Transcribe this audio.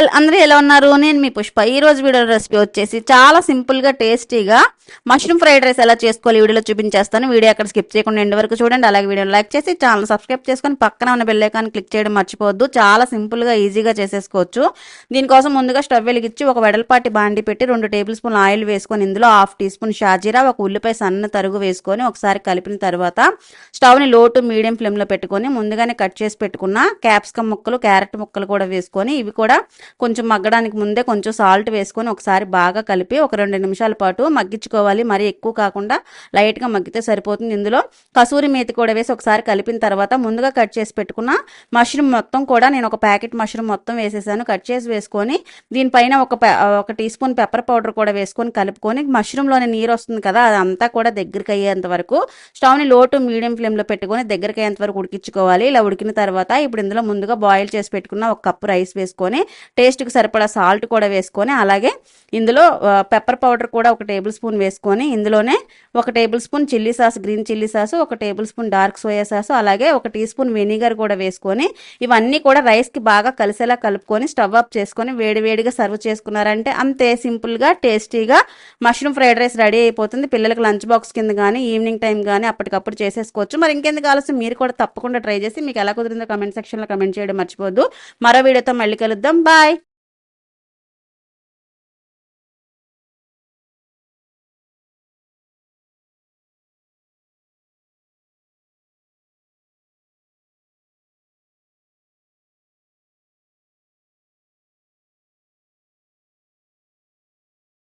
All అందరూ ఎలా ఉన్నారు? నేను మీ పుష్ప. ఈ రోజు వీడియో రెసిపీ వచ్చేసి చాలా సింపుల్గా టేస్టీగా మష్రూమ్ ఫ్రైడ్ రైస్ ఎలా చేసుకోవాలి వీడియోలో చూపించేస్తాను. వీడియో అక్కడ స్కిప్ చేయకుండా ఎండ్ వరకు చూడండి. అలాగే వీడియో లైక్ చేసి ఛానల్ సబ్స్క్రైబ్ చేసుకొని పక్కన ఉన్న బెల్ క్లిక్ చేయడం మర్చిపోవద్దు. చాలా సింపుల్గా ఈజీగా చేసేసుకోవచ్చు. దీనికోసం ముందుగా స్టవ్ వెలిగించి ఒక వెడల్పాటి బాండి పెట్టి రెండు టేబుల్ స్పూన్ ఆయిల్ వేసుకొని ఇందులో హాఫ్ టీ స్పూన్ షాజీరా ఒక ఉల్లిపాయ సన్న తరుగు వేసుకొని ఒకసారి కలిపిన తర్వాత స్టవ్ని లో టు మీడియం ఫ్లేమ్లో పెట్టుకొని ముందుగానే కట్ చేసి పెట్టుకున్న క్యాప్సికమ్ ముక్కలు క్యారెట్ ముక్కలు కూడా వేసుకొని ఇవి కూడా కొంచెం మగ్గడానికి ముందే కొంచెం సాల్ట్ వేసుకొని ఒకసారి బాగా కలిపి ఒక రెండు నిమిషాల పాటు మగ్గించుకోవాలి. మరి ఎక్కువ కాకుండా లైట్గా మగ్గితే సరిపోతుంది. ఇందులో కసూరి మేతి కూడా వేసి ఒకసారి కలిపిన తర్వాత ముందుగా కట్ చేసి పెట్టుకున్న మష్రూమ్ మొత్తం కూడా నేను ఒక ప్యాకెట్ మష్రూమ్ మొత్తం వేసేసాను. కట్ చేసి వేసుకొని దీనిపైన ఒక ఒక టీ స్పూన్ పెప్పర్ పౌడర్ కూడా వేసుకొని కలుపుకొని మష్రూమ్లోని నీరు వస్తుంది కదా అదంతా కూడా దగ్గరికి అయ్యేంత వరకు స్టవ్ని లో టు మీడియం ఫ్లేమ్లో పెట్టుకొని దగ్గరికి అయ్యేంత వరకు ఉడికించుకోవాలి. ఇలా ఉడికిన తర్వాత ఇప్పుడు ఇందులో ముందుగా బాయిల్ చేసి పెట్టుకున్న ఒక కప్పు రైస్ వేసుకొని టేస్ట్కి సరిపడా సాల్ట్ కూడా వేసుకొని అలాగే ఇందులో పెప్పర్ పౌడర్ కూడా ఒక టేబుల్ స్పూన్ వేసుకొని ఇందులోనే ఒక tablespoon chilli sauce green chilli sauce ఒక tablespoon dark soya sauce అలాగే ఒక టీ స్పూన్ వెనిగర్ కూడా వేసుకొని ఇవన్నీ కూడా రైస్కి బాగా కలిసేలా కలుపుకొని స్టవ్ ఆఫ్ చేసుకొని వేడివేడిగా సర్వ్ చేసుకున్నారంటే అంతే సింపుల్గా టేస్టీగా మష్రూమ్ ఫ్రైడ్ రైస్ రెడీ అయిపోతుంది. పిల్లలకు లంచ్ బాక్స్ కింద కానీ ఈవినింగ్ టైం కానీ అప్పటికప్పుడు చేసేసుకోవచ్చు. మరి ఇంకెందుకు ఆలస్యం? మీరు కూడా తప్పకుండా ట్రై చేసి మీకు ఎలా కుదిరిందో కమెంట్ సెక్షన్లో కమెంట్ చేయడం మర్చిపోద్దు మరో వీడియోతో మళ్ళీ కలుద్దాం. బాయ్!